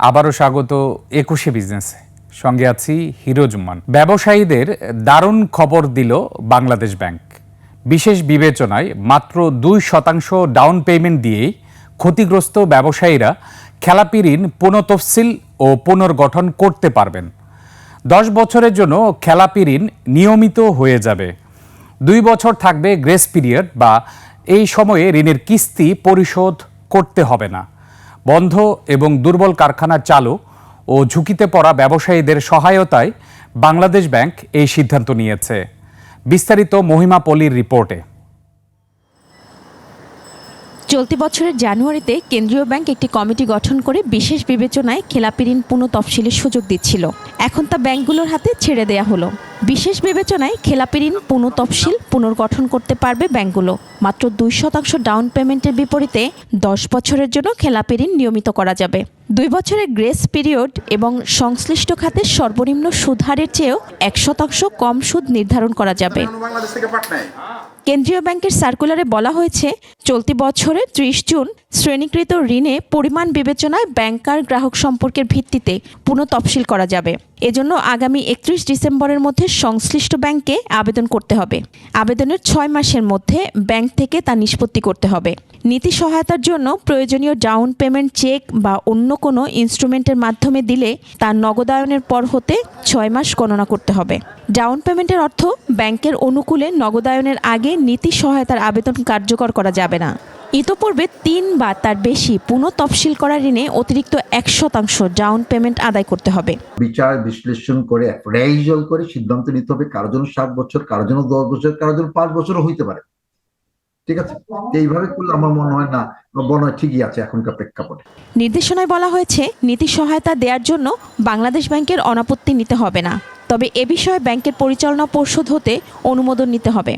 আবারও স্বাগত একুশে বিজনেসে। সঙ্গে আছি হিরোজুম্মান ব্যবসায়ীদের দারুণ খবর দিল বাংলাদেশ ব্যাংক। বিশেষ বিবেচনায় মাত্র দুই শতাংশ ডাউন পেমেন্ট দিয়েই ক্ষতিগ্রস্ত ব্যবসায়ীরা খেলাপি ঋণ পুনঃতফসিল ও পুনর্গঠন করতে পারবেন। দশ বছরের জন্য খেলাপি ঋণ নিয়মিত হয়ে যাবে। দুই বছর থাকবে গ্রেস পিরিয়ড বা এই সময়ে ঋণের কিস্তি পরিশোধ করতে হবে না। বন্ধ এবং দুর্বল কারখানা চালু ও ঝুঁকিতে পড়া ব্যবসায়ীদের সহায়তায় বাংলাদেশ ব্যাংক এই সিদ্ধান্ত নিয়েছে। বিস্তারিত মহিমা পলির রিপোর্টে। চলতি বছরের জানুয়ারিতে কেন্দ্রীয় ব্যাংক একটি কমিটি গঠন করে বিশেষ বিবেচনায় খেলাপি ঋণ পুনঃ তফসিলের সুযোগ দিচ্ছিল। এখন তা ব্যাংকগুলোর হাতে ছেড়ে দেয়া হলো। বিশেষ বিবেচনায় খেলাপি ঋণ পুনঃ তফসিল পুনর্গঠন করতে পারবে ব্যাংকগুলো। মাত্র দুই শতাংশ ডাউন পেমেন্টের বিপরীতে দশ বছরের জন্য খেলাপি ঋণ নিয়মিত করা যাবে। দুই বছরের গ্রেস পিরিয়ড এবং সংশ্লিষ্ট খাতের সর্বনিম্ন সুদ হারের চেয়েও এক শতাংশ কম সুদ নির্ধারণ করা যাবে। কেন্দ্রীয় ব্যাংকের সার্কুলারে বলা হয়েছে চলতি বছরের ত্রিশ জুন শ্রেণীকৃত ঋণে পরিমাণ বিবেচনায় ব্যাংকার গ্রাহক সম্পর্কের ভিত্তিতে পুনঃ তফসিল করা যাবে। এজন্য আগামী একত্রিশ ডিসেম্বরের মধ্যে সংশ্লিষ্ট ব্যাংকে আবেদন করতে হবে। আবেদনের ছয় মাসের মধ্যে ব্যাংক থেকে তা নিষ্পত্তি করতে হবে। নীতি সহায়তার জন্য প্রয়োজনীয় ডাউন পেমেন্ট চেক বা অন্য কোনো ইনস্ট্রুমেন্টের মাধ্যমে দিলে তা নগদায়নের পর হতে ছয় মাস গণনা করতে হবে। ডাউন পেমেন্টের অর্থ ব্যাংকের অনুকূলে নগদায়নের আগে নীতি সহায়তার আবেদন কার্যকর করা যাবে না। ইতোপূর্বে তিন বা তার বেশি পুনঃ তফসিল করা ঋণে অতিরিক্ত এক শতাংশ ডাউন পেমেন্ট আদায় করতে হবে। বিচার বিশ্লেষণ করে অ্যাপ্রাইজাল করে সিদ্ধান্ত নিতে হবে কারোর জন্য সাত বছর কারোর জন্য দশ বছর কারোর জন্য পাঁচ বছরও হইতে পারে। ঠিক আছে? এইভাবে করলে আমার মনে হয় না মনে হয় ঠিকই আছে এখনকার প্রেক্ষাপটে। নির্দেশনায় বলা হয়েছে নীতি সহায়তা দেওয়ার জন্য বাংলাদেশ ব্যাংকের অনাপত্তি নিতে হবে না। তবে এ বিষয়ে ব্যাংকের পরিচালনা পর্ষদ হতে অনুমোদন নিতে হবে।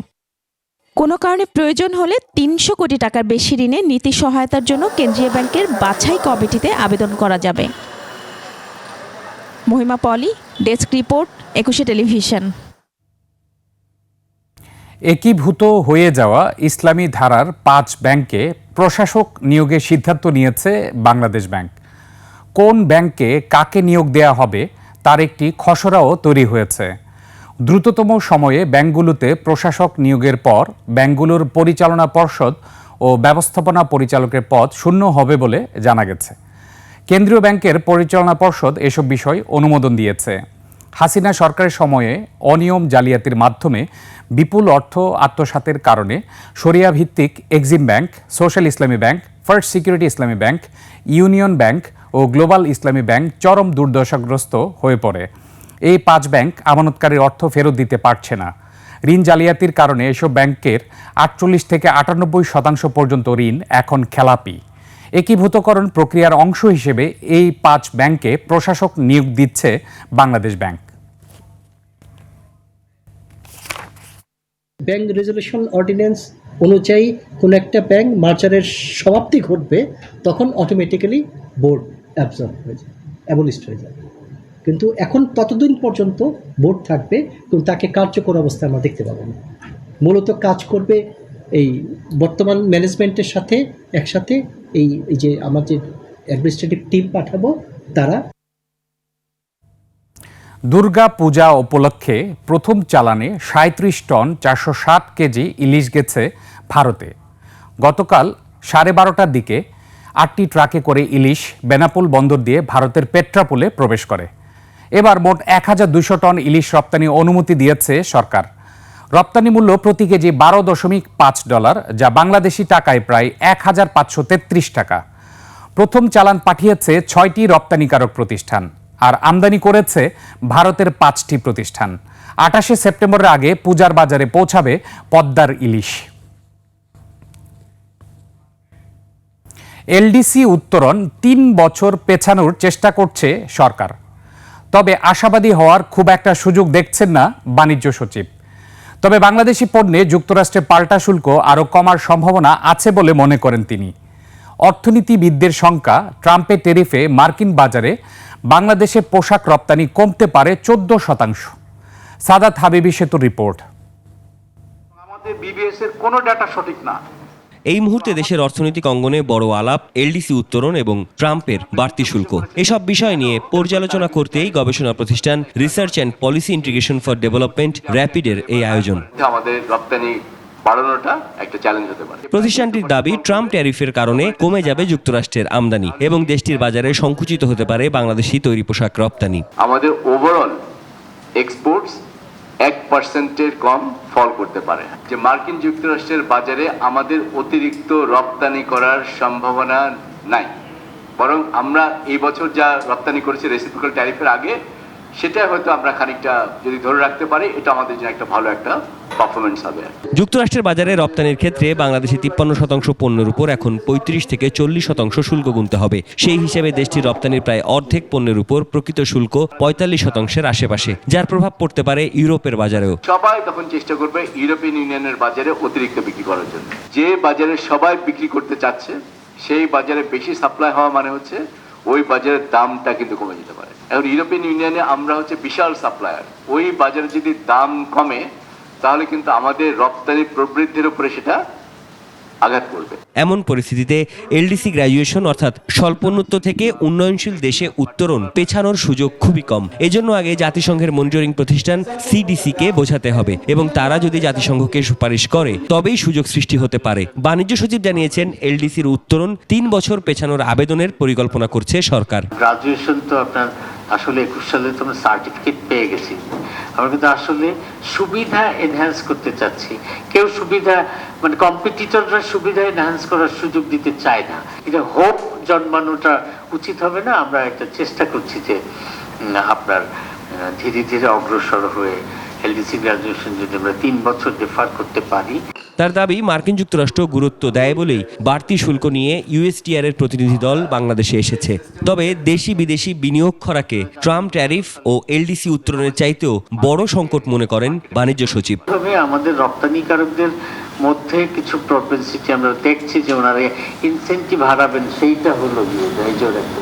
কোনো কারণে প্রয়োজন হলে তিনশো কোটি টাকার বেশি ঋণে নীতি সহায়তার জন্য কেন্দ্রীয় ব্যাংকের বাছাই কমিটিতে আবেদন করা যাবে। Mahima Poli, desk report, Ekushey television. একীভূত হয়ে যাওয়া ইসলামী ধারার পাঁচ ব্যাংকে প্রশাসক নিয়োগের সিদ্ধান্ত নিয়েছে বাংলাদেশ ব্যাংক। কোন ব্যাংকে কাকে নিয়োগ দেয়া হবে তার একটি খসড়াও তৈরি হয়েছে। দ্রুততম সময়ে ব্যাংকগুলোতে প্রশাসক নিয়োগের পর ব্যাংকগুলোর পরিচালনা পর্ষদ ও ব্যবস্থাপনা পরিচালকের পদ শূন্য হবে বলে জানা গেছে। কেন্দ্রীয় ব্যাংকের পরিচালনা পর্ষদ এসব বিষয় অনুমোদন দিয়েছে। হাসিনা সরকারের সময়ে অনিয়ম জালিয়াতির মাধ্যমে বিপুল অর্থ আত্মসাতের কারণে শরিয়া ভিত্তিক Exim bank, social Islami bank, first security Islami bank, union bank ও গ্লোবাল ইসলামী ব্যাংক চরম দুর্দশাগ্রস্ত হয়ে পড়ে। এই পাঁচ ব্যাংক আমানতকারীর অর্থ ফেরত দিতে পারছে না। ঋণ জালিয়াতির কারণে এসব ব্যাংকের আটচল্লিশ থেকে আটানব্বই শতাংশ পর্যন্ত ঋণ এখন খেলাপি। একীভূতকরণ প্রক্রিয়ার অংশ হিসেবে এই পাঁচ ব্যাংকে প্রশাসক নিয়োগ দিচ্ছে Bangladesh bank. Bank resolution ordinance অনুযায়ী কোনো একটা ব্যাংক মার্জারের সমাপ্তি ঘটবে, তখন অটোমেটিক্যালি বোর্ড অ্যাবজর্ব হয়ে যায় অ্যাবলিস্ট হয়ে যাবে কিন্তু এখন ততদিন পর্যন্ত বোর্ড থাকবে কিন্তু তাকে কার্যকর অবস্থায় আমরা দেখতে পাবো না। মূলত কাজ করবে এই বর্তমান ম্যানেজমেন্টের সাথে, একসাথে এই এই যে আমার যে অ্যাডমিনিস্ট্রেটিভ টিম পাঠাবো, তারা দুর্গা পূজা উপলক্ষে প্রথম চালানে সাঁত্রিশ টন চারশো ষাট কেজি ইলিশ গেছে ভারতে। গতকাল সাড়ে বারোটার দিকে আটটি ট্রাকে করে ইলিশ বেনাপুল বন্দর দিয়ে ভারতের পেট্রাপুলে প্রবেশ করে। এবার মোট এক হাজার দুশো টন ইলিশ রপ্তানি অনুমতি দিয়েছে সরকার। রপ্তানি মূল্য প্রতি কেজি বারো দশমিক পাঁচ ডলার, যা বাংলাদেশি টাকায় প্রায় এক হাজার পাঁচশো তেত্রিশ টাকা। প্রথম চালান পাঠিয়েছে ছয়টি রপ্তানিকারক প্রতিষ্ঠান, আর আমদানি করেছে ভারতের পাঁচটি প্রতিষ্ঠান। আঠাশে সেপ্টেম্বরের আগে পূজার বাজারে পৌঁছাবে পদ্মার ইলিশ। এলডিসি উত্তরণ তিন বছর পেছানোর চেষ্টা করছে সরকার। তবে আশাবাদী হওয়ার খুব একটা সুযোগ দেখছেন না বাণিজ্য সচিব। তবে বাংলাদেশি পণ্যে যুক্তরাষ্ট্রে পাল্টা শুল্ক আরও কমার সম্ভাবনা আছে বলে মনে করেন তিনি। অর্থনীতিবিদদের শঙ্কা ট্রাম্পের টেরিফে মার্কিন বাজারে বাংলাদেশে পোশাক রপ্তানি কমতে পারে চোদ্দ শতাংশ। সাদাত হাবিবি সেতুর রিপোর্ট। আমাদের বিবিএস এর কোনো ডাটা সঠিক না। এই মুহূর্তে দেশের অর্থনৈতিক অঙ্গনে বড় আলাপ এলডিসি উত্তরণ এবং ট্রাম্পের বাড়তি শুল্ক। এসব বিষয় নিয়ে পর্যালোচনা করতেই গবেষণা প্রতিষ্ঠান research and policy integration for development র্যাপিডের এই আয়োজন। আমাদের রপ্তানি বাড়ানোটা একটা চ্যালেঞ্জ হতে পারে। প্রতিষ্ঠানটির দাবি ট্রাম্প ট্যারিফের কারণে কমে যাবে যুক্তরাষ্ট্রের আমদানি এবং দেশটির বাজারে সংকুচিত হতে পারে বাংলাদেশি তৈরি পোশাক রপ্তানি। আমাদের ওভারঅল এক্সপোর্টস এক পার্সেন্টের কম ফল করতে পারে। যে মার্কিন যুক্তরাষ্ট্রের বাজারে আমাদের অতিরিক্ত রপ্তানি করার সম্ভাবনা নাই। বরং আমরা এই বছর যা রপ্তানি করেছি রেসিপিক্যাল ট্যারিফের আগে সেটা হয়তো আমরা খানিকটা যদি ধরে রাখতে পারি এটা আমাদের জন্য একটা ভালো একটা পারফরমেন্স হবে যুক্তরাষ্ট্রের বাজারে রপ্তানির ক্ষেত্রে বাংলাদেশে তিপ্পান্ন শতাংশ পণ্যের উপর এখন পঁয়ত্রিশ থেকে চল্লিশ শতাংশ শুল্ক গুনতে হবে। সেই হিসেবে দেশটির রপ্তানির প্রায় অর্ধেক পণ্যের উপর প্রকৃত শুল্ক পঁয়তাল্লিশ শতাংশের আশেপাশে যার প্রভাব পড়তে পারে ইউরোপের বাজারেও। সবাই তখন চেষ্টা করবে ইউরোপিয়ান ইউনিয়নের বাজারে অতিরিক্ত বিক্রি করার জন্য। যে বাজারে সবাই বিক্রি করতে চাচ্ছে সেই বাজারে বেশি সাপ্লাই হওয়া মানে হচ্ছে ওই বাজারের দামটা কিন্তু কমে যেতে পারে। এখন ইউরোপিয়ান ইউনিয়নে আমরা হচ্ছে বিশাল সাপ্লায়ার। ওই বাজারে যদি দাম কমে, তাহলে কিন্তু আমাদের রপ্তানি প্রবৃদ্ধির উপরে সেটা আঘাত করবে। এমন পরিস্থিতিতে এলডিসি গ্র্যাজুয়েশন অর্থাৎ স্বল্পোন্নত থেকে উন্নয়নশীল দেশে উত্তরণ পেছানোর সুযোগ খুবই কম। এজন্য আগে জাতিসংঘের মনিটরিং প্রতিষ্ঠান সিডিসি কে বোঝাতে হবে এবং তারা যদি জাতিসংঘকে সুপারিশ করে তবেই সুযোগ সৃষ্টি হতে পারে। বাণিজ্য সচিব জানিয়েছেন এলডিসির উত্তরণ তিন বছর পেছানোর আবেদনের পরিকল্পনা করছে সরকার। গ্রাজুয়েশন তো আপনার আসলে একুশ সালে তো আমরা সার্টিফিকেট পেয়ে গেছি। আমরা কিন্তু আসলে সুবিধা এনহ্যান্স করতে চাচ্ছি। কেউ সুবিধা মানে কম্পিটিটররা সুবিধা এনহ্যান্স করার সুযোগ দিতে চায় না। এটা হোপ জন্মানোটা উচিত হবে না। আমরা একটা চেষ্টা করছি যে আপনার ধীরে ধীরে অগ্রসর হয়ে এলডিসি গ্রাজুয়েশন যদি আমরা তিন বছর ডিফার করতে পারি তার দাবি মার্কিন যুক্তরাষ্ট্র গুরুত্ব দেয় বলেই বাড়তি শুল্ক নিয়ে ইউএসটিআর এর প্রতিনিধি দল বাংলাদেশে এসেছে। তবে দেশি বিদেশি বিনিয়োগ খরাকে ট্রাম্প ট্যারিফ ও এলডিসি উত্তরণের চাইতেও বড় সংকট মনে করেন বাণিজ্য সচিব। তবে আমাদের রপ্তানিকারকদের মধ্যে কিছু প্রপেন্সিটি আমরা দেখছি যে ওনারা ইনসেন্টিভ হারাবেন সেইটা হলো গিয়ে একটা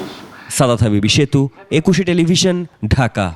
সাদাত হাবিবি সেতু একুশে টেলিভিশন ঢাকা।